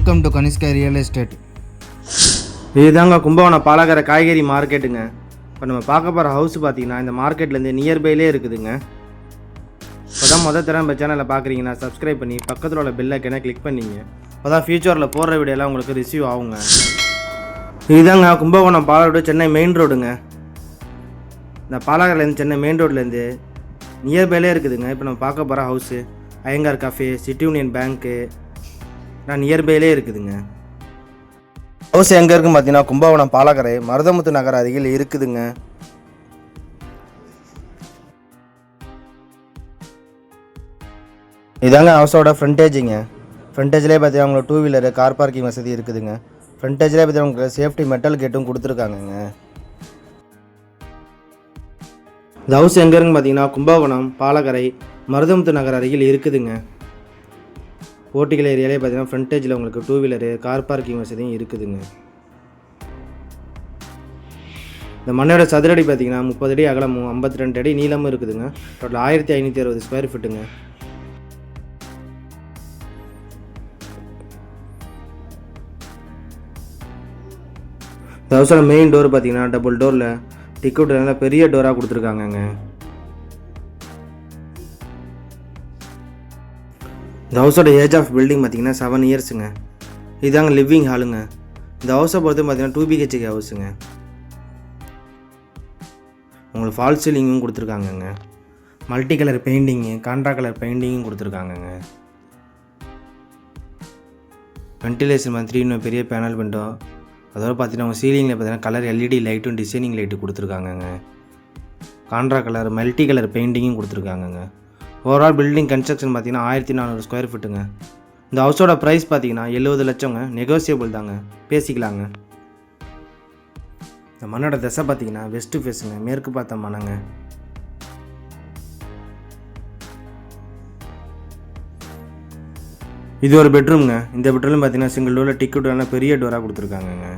Welcome to Kanishka real estate இதுதாங்க கும்பகோணம் பாலகர காய்கறி மார்க்கெட்டுங்க இப்போ நம்ம பார்க்க போகிற ஹவுஸ் பார்த்தீங்கன்னா இந்த மார்க்கெட்லேருந்து நியர்பைலே இருக்குதுங்க. இப்போ தான் மொதல் தடவை நம்ம சேனலில் பார்க்குறீங்கன்னா சப்ஸ்கிரைப் பண்ணி பக்கத்தில் உள்ள பெல் ஐக்கனை கிளிக் பண்ணிங்க. இப்போ தான் ஃபியூச்சரில் போடுற வீடியோலாம் உங்களுக்கு ரிசீவ் ஆகுங்க. இதுதாங்க கும்பகோணம் பாலரோடு சென்னை மெயின் ரோடுங்க இந்த பாலகரிலேருந்து சென்னை மெயின் ரோட்லேருந்து நியர்பைலே இருக்குதுங்க. இப்போ நம்ம பார்க்க போகிற house Iyengar cafe city union பேங்க்கு நான் நியர்பைலே இருக்குதுங்க. ஹவுஸ் எங்கே இருக்குன்னு பார்த்தீங்கன்னா கும்பகோணம் பாலக்கரை மருதமுத்து நகர் அருகில் இருக்குதுங்க. இதாங்க ஹவுஸோட ஃப்ரண்டேஜுங்க ஃப்ரண்டேஜ்லேயே பார்த்தீங்கன்னா உங்களுக்கு டூ வீலரு கார் பார்க்கிங் வசதி இருக்குதுங்க. ஃப்ரண்டேஜ்லேயே பார்த்தீங்கன்னா உங்களுக்கு சேஃப்டி மெட்டல் கேட்டும் கொடுத்துருக்காங்கங்க. இந்த ஹவுஸ் எங்கே இருக்குன்னு பார்த்தீங்கன்னா கும்பகோணம் பாலக்கரை மருதமுத்து நகர் அருகில் இருக்குதுங்க. போட்டிகள் ஏரியாலே பார்த்தீங்கன்னா ஃப்ரண்டேஜில் உங்களுக்கு டூ வீலரு கார் பார்க்கிங் வசதியும் இருக்குதுங்க. இந்த மண்ணோட சதுரடி பார்த்தீங்கன்னா முப்பது அடி அகலமும் ஐம்பத்தி ரெண்டு அடி நீளமும் இருக்குதுங்க. டோட்டல் ஆயிரத்தி ஐநூற்றி அறுபது ஸ்கொயர் ஃபீட்டுங்க இந்த ஹவுஸோட மெயின் டோர் பார்த்தீங்கன்னா டபுள் டோரில் டிக்கெட் நல்லா பெரிய டோராக கொடுத்துருக்காங்கங்க. இந்த ஹவுஸோட ஏஜ் ஆஃப் பில்டிங் பார்த்தீங்கன்னா செவன் இயர்ஸுங்க இதாங்க லிவிங் ஹாலுங்க இந்த ஹவுஸை பொறுத்து பார்த்தீங்கன்னா டூ பிஹெச்கே ஹவுஸுங்க உங்களுக்கு ஃபால் சீலிங்கும் கொடுத்துருக்காங்கங்க. Multi colour painting contra colour பெயிண்டிங்கும் கொடுத்துருக்காங்கங்க. வென்டிலேஷன் மாதிரி இன்னும் பெரிய பேனல் விண்டோ அதோட பார்த்தீங்கன்னா உங்கள் சீலிங்கில் பார்த்தீங்கன்னா கலர் எல்இடி லைட்டும் டிசைனிங் லைட்டு கொடுத்துருக்காங்கங்க. கான்ட்ரா கலர் மல்டி கலர் பெயிண்டிங்கும் கொடுத்துருக்காங்கங்க. ஓவரால் பில்டிங் கன்ஸ்ட்ரக்ஷன் பார்த்தீங்கன்னா ஆயிரத்தி நானூறு ஸ்கொயர் ஃபீட்டுங்க இந்த ஹவுஸோட ப்ரைஸ் பார்த்தீங்கன்னா எழுபது லட்சங்க. நெகோசியபிள் தாங்க. பேசிக்கலாங்க. இந்த மண்ணோட திசை பார்த்தீங்கன்னா வெஸ்ட்டு ஃபேஸுங்க மேற்கு பார்த்த மனங்க இது ஒரு பெட்ரூம்ங்க இந்த பெட்ரூம் பார்த்தீங்கன்னா சிங்கிள் டோரில் டிக்கெட் வேணால் பெரிய டோராக கொடுத்துருக்காங்கங்க.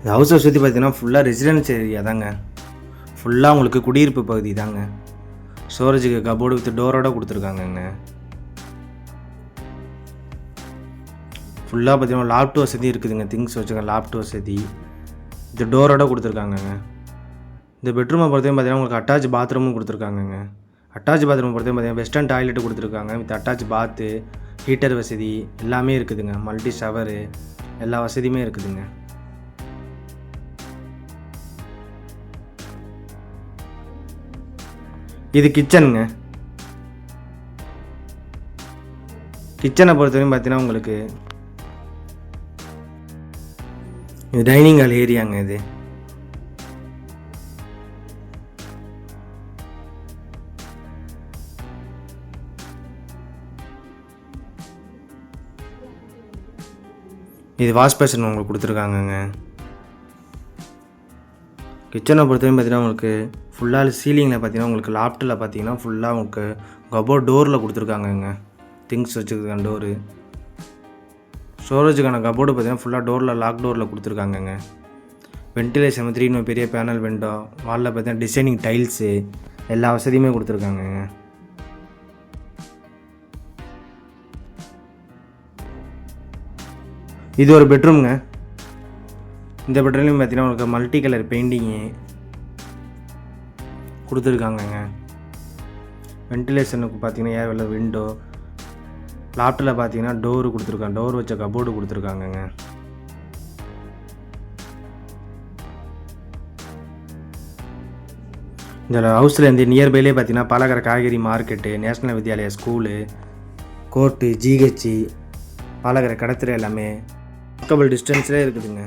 இந்த ஹவுஸை சுற்றி பார்த்தீங்கன்னா ஃபுல்லாக ரெசிடென்ஸ் ஏரியா தாங்க. ஃபுல்லாக உங்களுக்கு குடியிருப்பு பகுதி தாங்க. ஸ்டோரேஜுக்கு கபோர்டு வித் டோரோட கொடுத்துருக்காங்கங்க ஃபுல்லாக பார்த்தீங்கன்னா லாப்ட் வசதி இருக்குதுங்க. திங்ஸ் வச்சுக்க லாப்ட் வசதி இது டோரோட கொடுத்துருக்காங்கங்க இந்த பெட்ரூமை பொறுத்தையும் பார்த்தீங்கன்னா உங்களுக்கு அட்டாச் பாத்ரூமும் கொடுத்துருக்காங்கங்க அட்டாச் பாத்ரூம் பொறுத்தையும் பார்த்தீங்கன்னா வெஸ்டர்ன் டாய்லெட் கொடுத்துருக்காங்க. வித் அட்டாச் பாத்து ஹீட்டர் வசதி எல்லாமே இருக்குதுங்க. மல்டி ஷவரு எல்லா வசதியுமே இருக்குதுங்க. இது கிச்சனுங்க கிச்சனை பொறுத்தவரையும் பார்த்தீங்கன்னா உங்களுக்கு இது டைனிங் ஹால் ஏரியாங்க இது. இது வாஷ் பேஷன் உங்களுக்கு கொடுத்துருக்காங்கங்க. கிச்சனை பொறுத்தவரைக்கும் பார்த்தீங்கன்னா உங்களுக்கு ஃபுல்லாக சீலிங்கில் பார்த்தீங்கன்னா உங்களுக்கு லாப்டில் பார்த்தீங்கன்னா ஃபுல்லாக உங்களுக்கு கபோர்ட் டோரில் கொடுத்துருக்காங்கங்க. திங்ஸ் வச்சுருக்காங்க டோரு ஸ்டோரேஜுக்கான கபோர்டு பார்த்தீங்கன்னா ஃபுல்லாக டோரில் லாக் டோரில் கொடுத்துருக்காங்கங்க. வென்டிலேஷன் த்ரீ இன்னும் பெரிய பேனல் விண்டோ வாலில் பார்த்தீங்கன்னா டிசைனிங் டைல்ஸு எல்லா வசதியுமே கொடுத்துருக்காங்கங்க. இது ஒரு பெட்ரூம்ங்க இந்த பெட்ரூம்லையும் பார்த்தீங்கன்னா உங்களுக்கு மல்டி கலர் பெயிண்டிங்கு கொடுத்துருக்காங்கங்க. வென்டிலேஷனுக்கு பார்த்தீங்கன்னா ஏர் விண்டோ லாப்டில் பார்த்தீங்கன்னா டோரு கொடுத்துருக்காங்க டோர் வச்ச கபோர்டு கொடுத்துருக்காங்கங்க. இந்த ஹவுஸ்லேருந்து நியர்பைலே பார்த்தீங்கன்னா பலகர காய்கறி market national Vidyalaya school court GHC பாலகர கடத்துறை எல்லாமே வாக்கபிள் டிஸ்டன்ஸ்லேயே இருக்குதுங்க.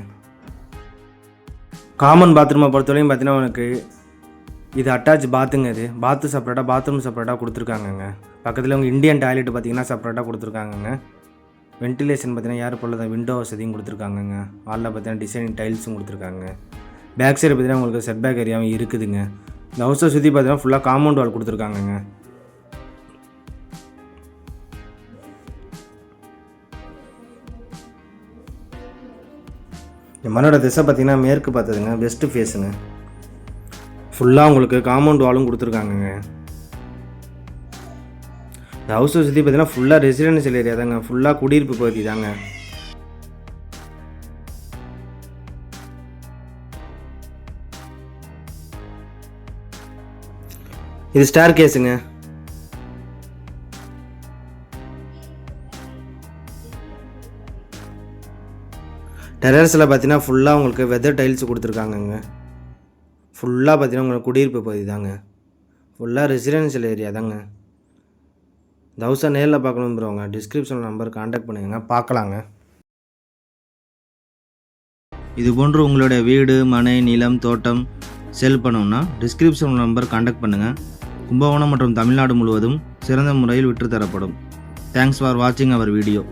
காமன் பாத்ரூமை பொறுத்தவரையும் பார்த்தீங்கன்னா உனக்கு இது அட்டாச் பாத்துங்க இது. பாத்து செப்பரேட்டாக பாத்ரூம் செப்பரேட்டாக கொடுத்துருக்காங்கங்க. பக்கத்தில் உங்கள் இந்தியன் டாய்லெட் பார்த்தீங்கன்னா செப்பரேட்டாக கொடுத்துருக்காங்கங்க. வென்டிலேஷன் பார்த்தீங்கன்னா யார் போல விண்டோ வசதியும் கொடுத்துருக்காங்கங்க. வாலில் பார்த்தீங்கன்னா டிசைனிங் டைல்ஸும் கொடுத்துருக்காங்க. பேக் சைடு பார்த்தீங்கன்னா உங்களுக்கு செட் பேக் ஏரியாவும் இருக்குதுங்க. இந்த ஹவுஸை சுற்றி பார்த்தீங்கன்னா ஃபுல்லாக காம்பவுண்ட் வால் கொடுத்துருக்காங்கங்க. இந்த மண்ணோட திசை பார்த்தீங்கன்னா மேற்கு பார்த்ததுங்க வெஸ்ட்டு ஃபேஸுங்க ஃபுல்லாக உங்களுக்கு காம்பவுண்ட் வாலும் கொடுத்துருக்காங்கங்க. இந்த ஹவுஸ் சுற்றி பார்த்தீங்கன்னா ஃபுல்லாக ரெசிடென்ஷியல் ஏரியா தாங்க. ஃபுல்லாக குடியிருப்பு பகுதி தாங்க. இது ஸ்டார் கேஸுங்க டெரஸில் பார்த்தீங்கன்னா ஃபுல்லாக உங்களுக்கு வெதர் டைல்ஸ் கொடுத்துருக்காங்கங்க. ஃபுல்லாக பார்த்தீங்கன்னா உங்களுக்கு குடியிருப்பு பகுதி தாங்க. ஃபுல்லாக ரெசிடென்ஷியல் ஏரியா தாங்க. இந்த ஹவுஸை நேரில் பார்க்கணுன்றவங்க டிஸ்கிரிப்ஷன் நம்பர் காண்டாக்ட் பண்ணுங்க. பார்க்கலாங்க. இது போன்று உங்களுடைய வீடு மனை நிலம் தோட்டம் செல் பண்ணோம்னா டிஸ்கிரிப்ஷன் நம்பர் காண்டாக்ட் பண்ணுங்கள் கும்பகோணம் மற்றும் தமிழ்நாடு முழுவதும் சிறந்த முறையில் விற்றுத்தரப்படும். தேங்க்ஸ் ஃபார் வாட்சிங் அவர் வீடியோ